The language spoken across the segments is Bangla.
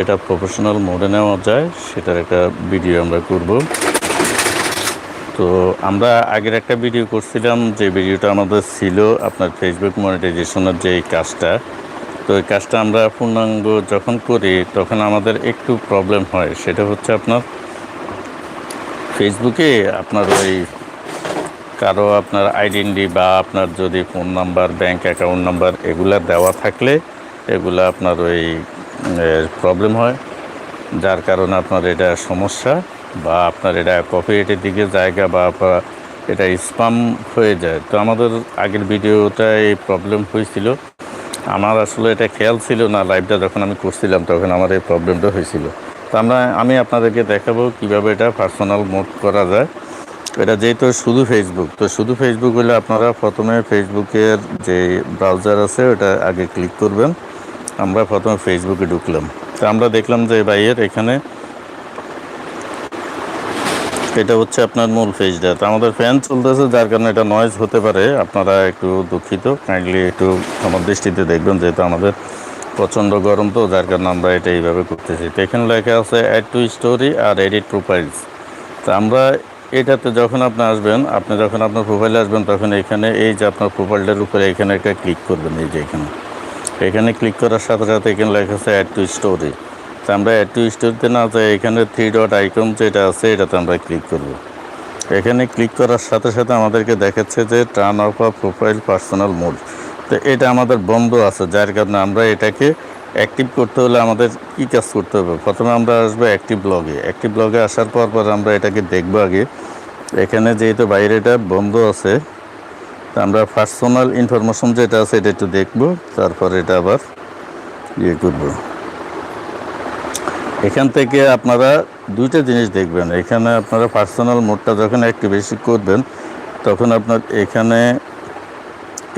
এটা প্রফেশনাল মোডে নেওয়া যায়, সেটার একটা ভিডিও আমরা করব। তো আমরা আগের একটা ভিডিও করছিলাম, যে ভিডিওটা আমাদের ছিল আপনার ফেসবুক মনিটাইজেশনের যে কাজটা। তো এই কাজটা আমরা পূর্ণাঙ্গ যখন করি, তখন আমাদের একটু প্রবলেম হয়, সেটা হচ্ছে আপনার ফেসবুকে আপনার ওই কারও আপনার আইডেন্টি বা আপনার যদি phone number bank account number এগুলা দেওয়া থাকলে, এগুলা আপনার ওই প্রবলেম হয়, যার কারণে আপনার এটা সমস্যা বা আপনার এটা কপিরাইটের দিকে জায়গা বা এটা স্পাম হয়ে যায়। তো আমাদের আগের ভিডিওটা এই প্রবলেম হয়েছিল। আমার আসলে এটা খেয়াল ছিল না লাইভটা যখন আমি করছিলাম, তখন আমার এই প্রবলেমটা হয়েছিল। তো আমরা, আমি আপনাদেরকে দেখাবো কীভাবে এটা পার্সোনাল মোড করা যায়। এটা যেহেতু শুধু ফেসবুক তো শুধু ফেসবুক হলে আপনারা প্রথমে ফেসবুকের যে ব্রাউজার আছে, ওটা আগে ক্লিক করবেন। আমরা প্রথমে ফেসবুকে ঢুকলাম। তো আমরা দেখলাম যে ভাইয়ের এখানে এটা হচ্ছে আপনার মূল পেজটা তো আমাদের ফ্যান চলতেছে, যার কারণে এটা নয়েজ হতে পারে। আপনারা একটু দুঃখিত। কাইন্ডলি একটু আমার দৃষ্টিতে দেখবেন, যেহেতু আমাদের প্রচণ্ড গরম তো, যার কারণে আমরা এটা এইভাবে করতেছি। তো এখানে লেখা আছে অ্যাড টু স্টোরি আর এডিট প্রোফাইলস তো আমরা এটাতে যখন আপনি আসবেন, আপনি যখন আপনার প্রোফাইলে আসবেন, তখন এখানে এই যে আপনার প্রোফাইলটার উপরে এখানে একটা ক্লিক করবেন, এই যে এখানে। এখানে ক্লিক করার সাথে সাথে এখানে লেখা আছে অ্যাড টু স্টোরি তো আমরা অ্যাড টু স্টোরিতে না যাই, এখানে থ্রি ডট আইকন যেটা আছে, এটাতে আমরা ক্লিক করব। এখানে ক্লিক করার সাথে সাথে আমাদেরকে দেখাচ্ছে যে turn off a profile personal mode তো এটা আমাদের বন্ধ আছে, যার কারণে আমরা এটাকে অ্যাক্টিভ করতে হলে আমাদের কী কাজ করতে হবে? প্রথমে আমরা আসব অ্যাক্টিভ ব্লগে অ্যাক্টিভ ব্লগে আসার পর পর আমরা এটাকে দেখব আগে। এখানে যেহেতু বাইরেটা বন্ধ আছে আমরা পার্সোনাল ইনফরমেশন যেটা আছে এটা একটু দেখব, তারপর এটা আবার ইয়ে করব। এখান থেকে আপনারা দুইটা জিনিস দেখবেন। এখানে আপনারা পার্সোনাল মোডটা যখন অ্যাক্টিভেশন করবেন, তখন আপনার এখানে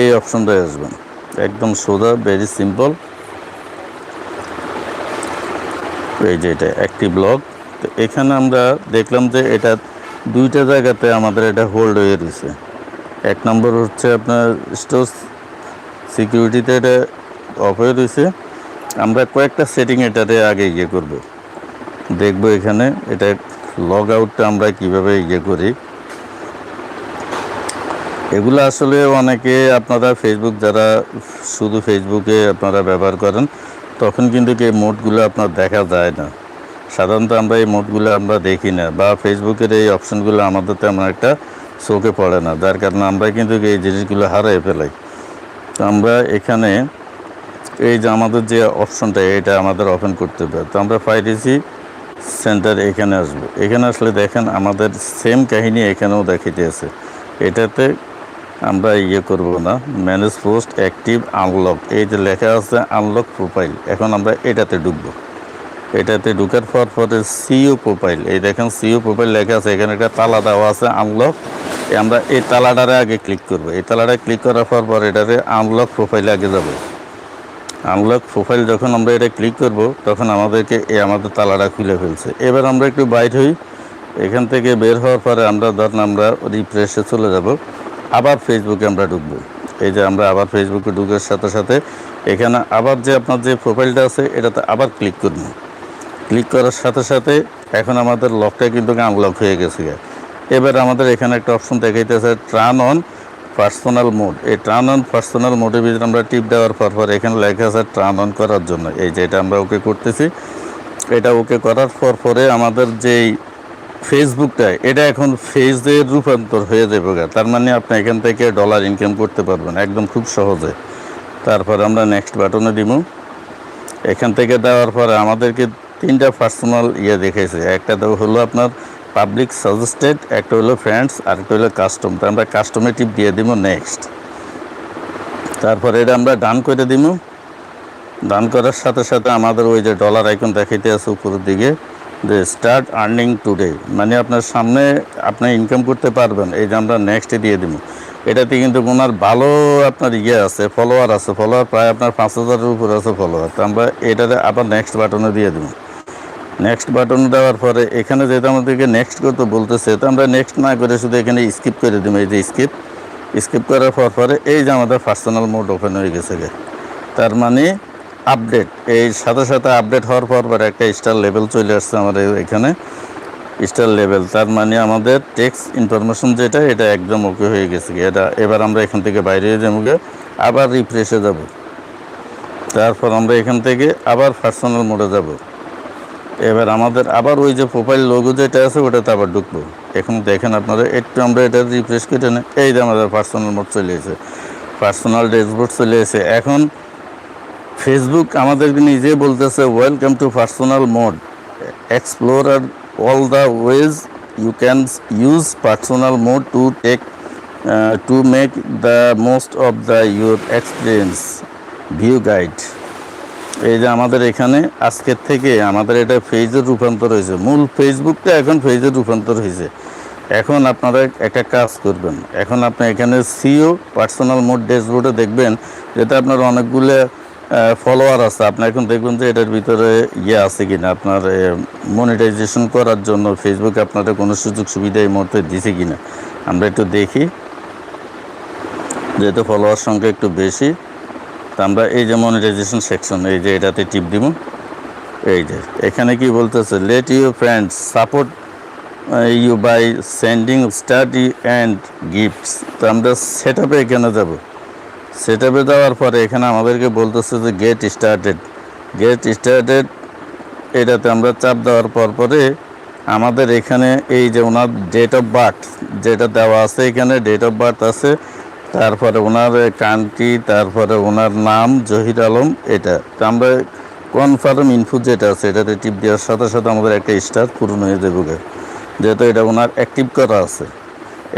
এই অপশনটায় আসবেন একদম সোজা ভেরি সিম্পল এই যে এটা, একটি ব্লগ তো এখানে আমরা দেখলাম যে এটা দুইটা জায়গাতে আমাদের এটা হোল্ড হয়ে রয়েছে। এক নম্বর হচ্ছে আপনার স্টোর সিকিউরিটিতে এটা অফ হয়ে রয়েছে। আমরা কয়েকটা সেটিং এটাতে আগে ইয়ে করব। দেখব এখানে এটা লগ আউটটা আমরা কীভাবে ইয়ে করি। এগুলো আসলে অনেকে আপনারা ফেসবুক যারা শুধু ফেসবুকে আপনারা ব্যবহার করেন, তখন কিন্তু এই মোডগুলো আপনার দেখা যায় না। সাধারণত আমরা এই মোডগুলো আমরা দেখি না বা ফেসবুকের এই অপশনগুলো আমাদের তেমন একটা চোখে পড়ে না। যার কারণে আমরা কিন্তু এই জিনিসগুলো হারিয়ে ফেলাই। তো আমরা এখানে এই যে আমাদের যে অপশনটা এটা আমাদের ওপেন করতে হবে। তো আমরা পাইরেছি সেন্টার এখানে আসব। এখানে আসলে দেখেন আমাদের সেম কাহিনী এখানেও দেখিতে আছে। এটাতে আমরা ইয়ে করব না। ম্যানেজ পোস্ট অ্যাক্টিভ আনলক এই যে লেখা আছে আনলক প্রোফাইল এখন আমরা এটাতে ঢুকবো। এটাতে ঢুকার পর পরে সিও প্রোফাইল। এই দেখেন সিও প্রোফাইল লেখা আছে, এখানে একটা তালা দেওয়া আছে আনলক আমরা এই তালাটারে আগে ক্লিক করব। এই তালাটা ক্লিক করার পর পর এটাতে আনলক প্রোফাইলে আগে যাব। আনলক প্রোফাইল যখন আমরা এটা ক্লিক করব, তখন আমাদেরকে এই আমাদের তালাটা খুলে ফেলছে। এবার আমরা একটু বাইর হই। এখান থেকে বের হওয়ার পরে আমরা ধরেন আমরা রিফ্রেশে চলে যাব। আবার ফেসবুকে আমরা ঢুকবো। এই যে আমরা আবার ফেসবুকে ঢুকার সাথে সাথে এখানে আবার যে আপনার যে প্রোফাইলটা আছে, এটাতে আবার ক্লিক করব। ক্লিক করার সাথে সাথে এখন আমাদের লকটা কিন্তু আনলক হয়ে গেছে এবার আমাদের এখানে একটা অপশন দেখাইতেছে ট্রান অন পার্সোনাল মোড এই ট্রান অন পার্সোনাল মোডের ভিতরে আমরা টিপ দেওয়ার পর পর এখানে লেখা আছে ট্রান অন করার জন্য। এই যে এটা আমরা ওকে করতেছি, এটা ওকে করার পর পরে আমাদের যেই ফেসবুকটা এটা এখন ফেজের রূপান্তর হয়ে যাবে। তার মানে আপনি এখান থেকে ডলার ইনকাম করতে পারবেন, একদম খুব সহজে। তারপর আমরা নেক্সট বাটনে দিব এখান থেকে দেওয়ার পরে আমাদেরকে তিনটা পার্সোনাল ইয়ে দেখেছে। একটা তো হলো আপনার পাবলিক সাজেস্টেড একটা হলো ফ্রেন্ডস আর একটা হলো কাস্টম তো আমরা কাস্টমে টিপ দিয়ে দিব নেক্সট তারপরে এটা আমরা ডান করে দিব। ডান করার সাথে সাথে আমাদের ওই যে ডলার আইকন দেখাইতে আছে উপরের দিকে, যে স্টার্ট আর্নিং টুডে মানে আপনার সামনে আপনি ইনকাম করতে পারবেন, এই যে আমরা নেক্সটে দিয়ে দিব। এটাতে কিন্তু ওনার ভালো আপনার ইয়ে আছে ফলোয়ার আছে। ফলোয়ার প্রায় আপনার পাঁচ হাজারের উপর আছে ফলোয়ার তো আমরা এটাতে আবার নেক্সট বাটনে দিয়ে দেবো। নেক্সট বাটন দেওয়ার পরে এখানে যেহেতু আমাদেরকে নেক্সট করতে বলতেছে, তো আমরা নেক্সট না করে শুধু এখানে স্কিপ করে দিব। এই যে স্কিপ স্কিপ করার পর পরে এই যে আমাদের পার্সোনাল মোড ওপেন হয়ে গেছে। তার মানে আপডেট এই সাথে সাথে আপডেট হওয়ার পর পর একটা স্টার লেভেল চলে আসছে আমাদের এখানে। স্টার লেভেল তার মানে আমাদের টেক্স ইনফরমেশন যেটা, এটা একদম ওকে হয়ে গেছে এটা এবার আমরা এখান থেকে বাইরে যাব আবার রিফ্রেশে যাব। তারপর আমরা এখান থেকে আবার পার্সোনাল মোডে যাব। এবার আমাদের আবার ওই যে প্রোফাইল লোগো যেটা আছে, ওটাতে আবার ঢুকবো। এখন দেখেন আপনারা, একটু আমরা এটা রিফ্রেশ করে নেই। এই যে আমাদের পার্সোনাল মোড চলে এসেছে। পার্সোনাল ড্যাশবোর্ড চলে এসেছে। এখন ফেসবুক আমাদেরকে নিজে বলতেছে welcome to personal mode explorer all the ways you can use personal mode to take to make the most of the your experience view guide এই যে আমাদের এখানে আজকের থেকে আমাদের এটা ফেজের রূপান্তর হয়েছে। মূল ফেসবুকটা এখন ফেজের রূপান্তর হয়েছে। এখন আপনারা একটা কাজ করবেন। এখন আপনি এখানে সিও, পার্সোনাল মোড ড্যাশবোর্ডে দেখবেন যেটা আপনার অনেকগুলো ফলোয়ার আছে। আপনি এখন দেখবেন যে এটার ভিতরে ইয়ে আছে কি না আপনার মনিটাইজেশন করার জন্য ফেসবুক আপনাদের কোনো সুযোগ সুবিধা এই মুহূর্তে দিছে কি না আমরা একটু দেখি। যেহেতু ফলোয়ার সংখ্যা একটু বেশি। তা আমরা এই যে মনিটাইজেশন সেকশন এই যে এটাতে টিপ দিব। এই যে, এখানে কি বলতেছে let you friends support you by sending study and gifts তো আমরা সেট আপে এখানে যাব। সেট আপে যাওয়ার পরে এখানে আমাদেরকে বলতেছে যে গেট স্টার্টেড গেট স্টার্টেড এটাতে আমরা চাপ দেওয়ার পর পরে আমাদের এখানে এই যে ওনার ডেট অফ বার্থ যেটা দেওয়া আছে এখানে ডেট অফ বার্থ আছে তারপরে ওনার কান্ট্রি তারপরে ওনার নাম জহির আলম, এটা। আমরা কনফার্ম ইনফু যেটা আছে, এটাতে টিপ দেওয়ার সাথে সাথে আমাদের একটা স্টার পূরণ হয়ে যাবে। যেহেতু এটা ওনার অ্যাক্টিভ করা আছে।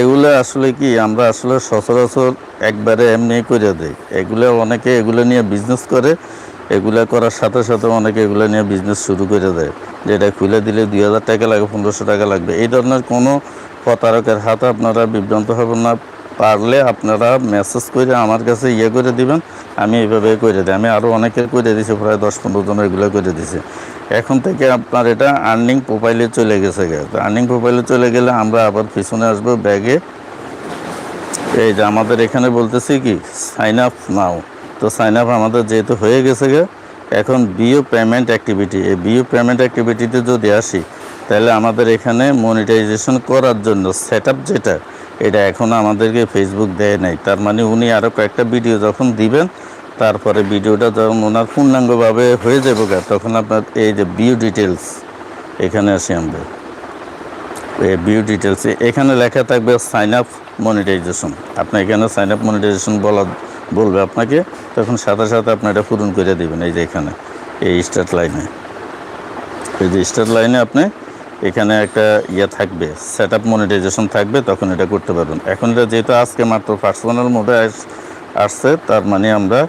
এগুলো আসলে কি, আমরা আসলে সচরাচর একবারে এমনি করে দেই। এগুলো অনেকে এগুলো নিয়ে বিজনেস করে, এগুলো করার সাথে সাথে অনেকে এগুলো নিয়ে বিজনেস শুরু করে দেয়। যেটা খুলে দিলে দুই হাজার টাকা লাগবে পনেরোশো টাকা লাগবে। এই ধরনের কোনো প্রতারকের হাতে আপনারা বিভ্রান্ত হবেন না। পারলে আপনারা মেসেজ করে আমার কাছে ইয়ে করে দিবেন, আমি এইভাবে করে দিই। আমি আরও অনেকের করে দিয়েছি প্রায় দশ পনেরো জন এগুলো করে দিয়েছি এখন থেকে আপনার এটা আর্নিং প্রোফাইলে চলে গেছে তো আর্নিং প্রোফাইলে চলে গেলে আমরা আবার পিছনে আসব ব্যাগে এই যে আমাদের এখানে বলতেছি কি সাইন আপ নাও তো সাইন আপ আমাদের যেহেতু হয়ে গেছে গে, এখন বিও পেমেন্ট অ্যাক্টিভিটি এই বিও পেমেন্ট অ্যাক্টিভিটিতে যদি আসি, তাহলে আমাদের এখানে মনিটাইজেশন করার জন্য সেট যেটা এটা এখনও আমাদেরকে ফেসবুক দেয় নাই। তার মানে উনি আরও কয়েকটা ভিডিও যখন দিবেন, তারপরে ভিডিওটা যখন ওনার পূর্ণাঙ্গভাবে হয়ে যাবে তখন আপনার এই যে বিও ডিটেলস এখানে আসি আমরা। ভিউ ডিটেলসে এখানে লেখা থাকবে সাইন আপ মনিটাইজেশন আপনি এখানে সাইন আপ মনিটাইজেশন বলা, বলবে আপনাকে, তখন সাথে সাথে আপনি এটা পূরণ করে দেবেন, এই যে এখানে, এই স্টার্ট লাইনে এই যে স্টার্ট লাইনে আপনি এখানে একটা ইয়ে থাকবে সেট আপ মনিটাইজেশন থাকবে, তখন এটা করতে পারবেন। এখন এটা যেহেতু আজকে মাত্র পার্সোনাল মোডে আসছে, তার মানে আমরা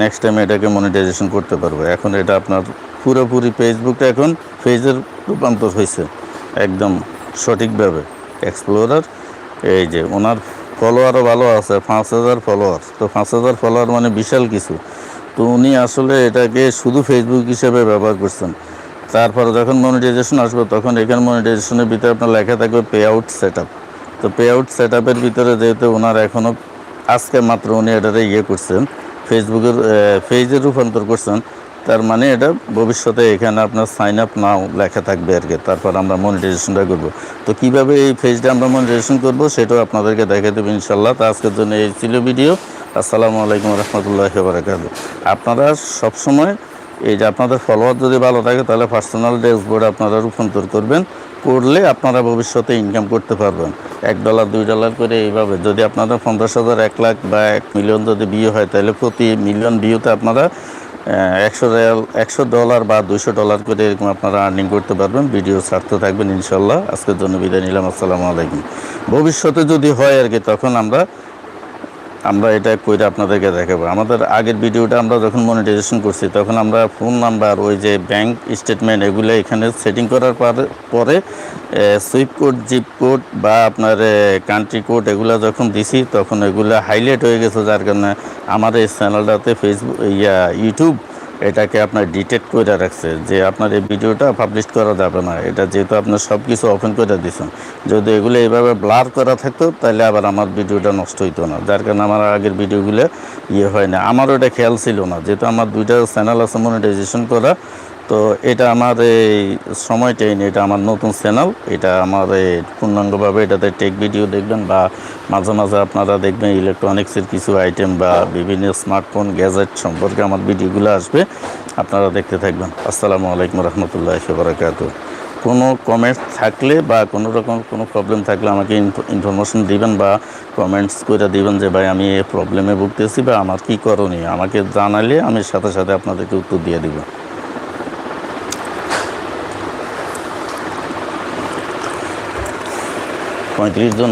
নেক্সট টাইম এটাকে মনিটাইজেশন করতে পারব। এখন এটা আপনার পুরোপুরি ফেসবুকটা এখন ফেজের রূপান্তর হয়েছে, একদম সঠিকভাবে। এক্সপ্লোরার এই যে ওনার ফলোয়ারও ভালো আছে, পাঁচ হাজার ফলোয়ার তো পাঁচ হাজার ফলোয়ার মানে বিশাল কিছু। তো উনি আসলে এটাকে শুধু ফেসবুক হিসেবে ব্যবহার করছেন। তারপরে যখন মনিটাইজেশন আসবে, তখন এখানে মনিটাইজেশনের ভিতরে আপনার লেখা থাকবে পে আউট সেট তো পে আউট সেট ভিতরে যেহেতু ওনার এখনও আজকে মাত্র উনি এটাতে ইয়ে করছেন ফেসবুকের পেজে রূপান্তর করছেন, তার মানে এটা ভবিষ্যতে এখানে আপনার সাইন আপ নাও লেখা থাকবে আর কি, তারপর আমরা মনিটাইজেশনটা করব। তো কীভাবে এই পেজটা আমরা মনিটাইজেশন করব সেটাও আপনাদেরকে দেখে দেবো ইনশাল্লাহ তো আজকের জন্য এই ছিল ভিডিও। আসসালামু আলাইকুম রহমতুল্লাহ বারাকাতু আপনারা সবসময় এই যে আপনাদের ফলোয়ার যদি ভালো থাকে, তাহলে পার্সোনাল ড্যাশবোর্ড আপনারা রূপান্তর করবেন। করলে আপনারা ভবিষ্যতে ইনকাম করতে পারবেন। এক ডলার দুই ডলার করে এইভাবে। যদি আপনাদের পঞ্চাশ হাজার, এক লাখ বা এক মিলিয়ন যদি বিয়ে হয়, তাহলে প্রতি মিলিয়ন বিয়েতে আপনারা একশো রিয়াল, একশো ডলার বা দুশো ডলার করে এরকম আপনারা আর্নিং করতে পারবেন। ভিডিও ছাড়তে থাকবেন ইনশাল্লাহ আজকের জন্য বিদায় নিলাম। আসসালামু আলাইকুম। ভবিষ্যতে যদি হয় আর কি, তখন আমরা আমরা এটা কইরা আপনাদেরকে দেখাবো। আমাদের আগের ভিডিওটা আমরা যখন মনিটাইজেশন করছি, তখন আমরা ফোন নাম্বার ওই যে ব্যাংক স্টেটমেন্ট এগুলো এখানে সেটিং করার পরে সুইপ কোড জিপ কোড বা আপনার কান্ট্রি কোড এগুলো যখন দিছি, তখন এগুলো হাইলাইট হয়ে গেছে, যার কারণে আমাদের এই চ্যানেলটাতে ফেসবুক ইয়া ইউটিউব এটাকে আপনার ডিটেক্ট করে রাখছে যে আপনার এই ভিডিওটা পাবলিশ করা যাবে না। এটা যেহেতু আপনার সব কিছু ওপেন করে দিয়েছেন যদি এগুলো এইভাবে ব্লার করা থাকতো তাহলে আবার আমার ভিডিওটা নষ্ট হইতো না। যার কারণে আমার আগের ভিডিওগুলো ইয়ে হয় না। আমারও এটা খেয়াল ছিল না। যেহেতু আমার দুইটা চ্যানেল আছে মনিটাইজেশন করা তো এটা আমার এই সময়টাই নেই এটা আমার নতুন চ্যানেল এটা আমার এই পূর্ণাঙ্গভাবে এটাতে টেক ভিডিও দেখবেন বা মাঝে মাঝে আপনারা দেখবেন ইলেকট্রনিক্সের কিছু আইটেম বা বিভিন্ন স্মার্টফোন গ্যাজেট সম্পর্কে আমার ভিডিওগুলো আসবে, আপনারা দেখতে থাকবেন। আসসালামু আলাইকুম রহমতুল্লাহ বারাকাত কোনো কমেন্ট থাকলে বা কোনো রকম কোনো প্রবলেম থাকলে আমাকে ইনফরমেশন দিবেন বা কমেন্টস করে দিবেন যে, ভাই, আমি এই প্রবলেমে ভুগতেছি বা আমার কী করণীয়? আমাকে জানালে আমি সাথে সাথে আপনাদেরকে উত্তর দিয়ে দিব। পঁয়ত্রিশ জন